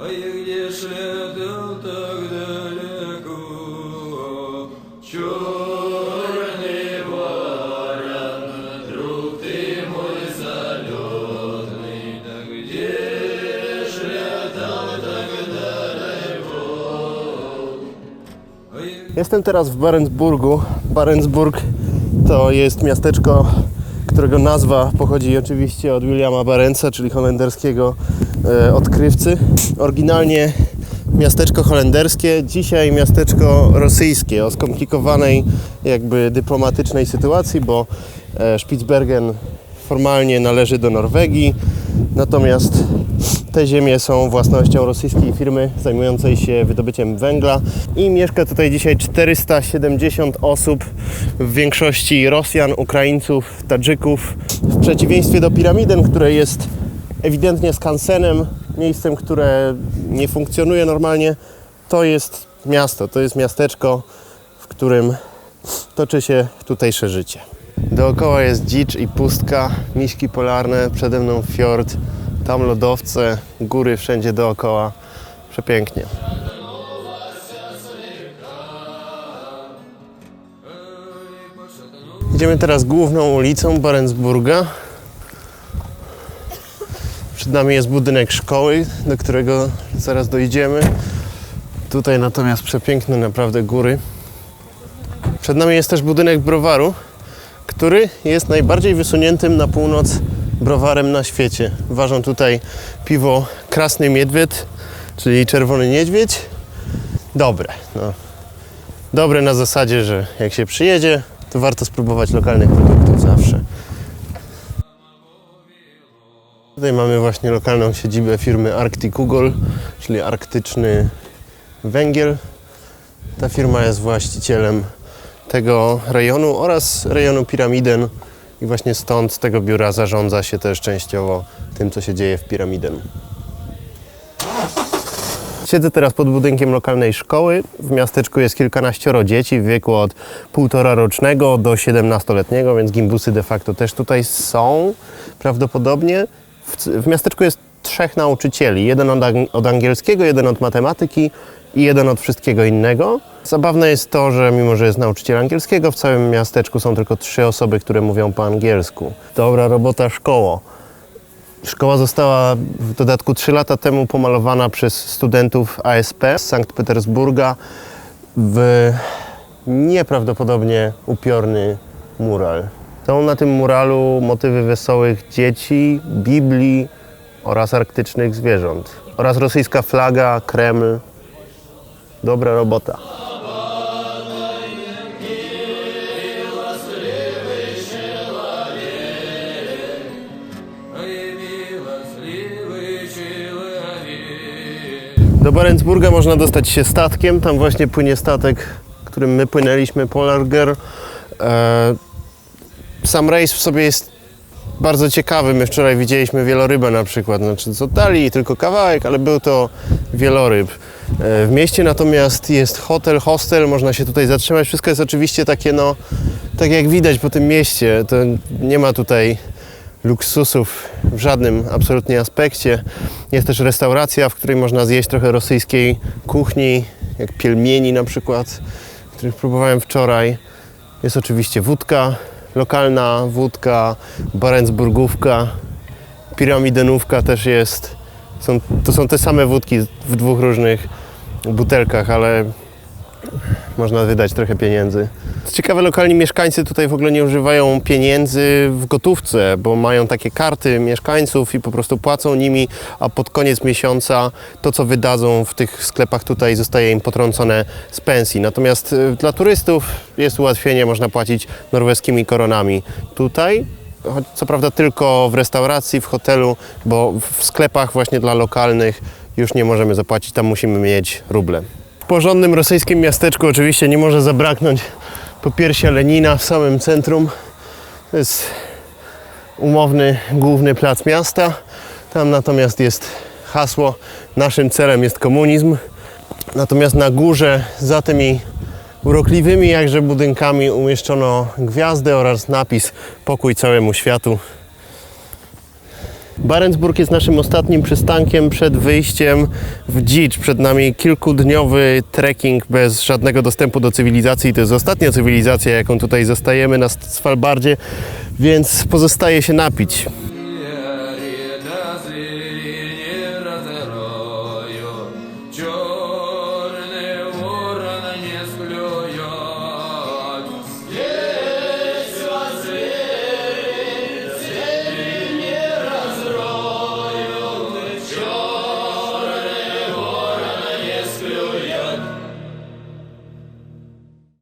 Ой, где ж летел так далеко Черный ворон, друг ты мой залетный Да где ж летал так далеко Ой, Jestem teraz w Barentsburgu. Barentsburg to jest miasteczko, którego nazwa pochodzi oczywiście od Williama Barentsa, czyli holenderskiego e, odkrywcy. Oryginalnie miasteczko holenderskie, dzisiaj miasteczko rosyjskie o skomplikowanej jakby dyplomatycznej sytuacji, bo e, Spitsbergen formalnie należy do Norwegii, natomiast te ziemie są własnością rosyjskiej firmy zajmującej się wydobyciem węgla i mieszka tutaj dzisiaj 470 osób, w większości Rosjan, Ukraińców, Tadżyków. W przeciwieństwie do Piramiden, które jest ewidentnie skansenem, miejscem, które nie funkcjonuje normalnie, to jest miasto, to jest miasteczko, w którym toczy się tutejsze życie. Dookoła jest dzicz i pustka, miśki polarne, przede mną fiord, tam lodowce, góry wszędzie dookoła. Przepięknie. Idziemy teraz główną ulicą Barentsburga. Przed nami jest budynek szkoły, do którego zaraz dojdziemy. Tutaj natomiast przepiękne naprawdę góry. Przed nami jest też budynek browaru, który jest najbardziej wysuniętym na północ browarem na świecie. Ważą tutaj piwo Krasny Miedwied, czyli czerwony niedźwiedź. Dobre. No. Dobre na zasadzie, że jak się przyjedzie, to warto spróbować lokalnych produktów zawsze. Tutaj mamy właśnie lokalną siedzibę firmy Arctic Ugol, czyli arktyczny węgiel. Ta firma jest właścicielem tego rejonu oraz rejonu Piramiden i właśnie stąd z tego biura zarządza się też częściowo tym, co się dzieje w Piramiden. Siedzę teraz pod budynkiem lokalnej szkoły. W miasteczku jest kilkanaścioro dzieci w wieku od półtora rocznego do 17-letniego, więc gimbusy de facto też tutaj są prawdopodobnie. W, w miasteczku jest trzech nauczycieli. Jeden od, ang- od angielskiego, jeden od matematyki i jeden od wszystkiego innego. Zabawne jest to, że mimo, że jest nauczyciel angielskiego, w całym miasteczku są tylko trzy osoby, które mówią po angielsku. Dobra robota szkoło. Szkoła została w dodatku 3 lata temu pomalowana przez studentów ASP z Sankt Petersburga w nieprawdopodobnie upiorny mural. Są na tym muralu motywy wesołych dzieci, Biblii oraz arktycznych zwierząt. Oraz rosyjska flaga, Kreml. Dobra robota. Do Barentsburga można dostać się statkiem. Tam właśnie płynie statek, którym my płynęliśmy, Polar Girl. E, sam rejs w sobie jest bardzo ciekawy. My wczoraj widzieliśmy wielorybę na przykład. Znaczy z oddali tylko kawałek, ale był to wieloryb. E, w mieście natomiast jest hotel, hostel, można się tutaj zatrzymać. Wszystko jest oczywiście takie, no, tak jak widać po tym mieście. To nie ma tutaj luksusów w żadnym absolutnie aspekcie. Jest też restauracja, w której można zjeść trochę rosyjskiej kuchni, jak pielmieni na przykład, których próbowałem wczoraj. Jest oczywiście wódka, lokalna wódka, barentsburgówka, piramidenówka też jest. Są, to są te same wódki w dwóch różnych butelkach, ale można wydać trochę pieniędzy. Co ciekawe, lokalni mieszkańcy tutaj w ogóle nie używają pieniędzy w gotówce, bo mają takie karty mieszkańców i po prostu płacą nimi, a pod koniec miesiąca to, co wydadzą w tych sklepach tutaj zostaje im potrącone z pensji. Natomiast y, dla turystów jest ułatwienie, można płacić norweskimi koronami. Tutaj choć co prawda tylko w restauracji, w hotelu, bo w sklepach właśnie dla lokalnych już nie możemy zapłacić, tam musimy mieć ruble. Porządnym rosyjskim miasteczku oczywiście nie może zabraknąć popiersia Lenina w samym centrum. To jest umowny główny plac miasta. Tam natomiast jest hasło naszym celem jest komunizm. Natomiast na górze za tymi urokliwymi jakże budynkami umieszczono gwiazdę oraz napis pokój całemu światu. Barentsburg jest naszym ostatnim przystankiem przed wyjściem w dzicz. Przed nami kilkudniowy trekking bez żadnego dostępu do cywilizacji. To jest ostatnia cywilizacja, jaką tutaj zostajemy na Svalbardzie, więc pozostaje się napić.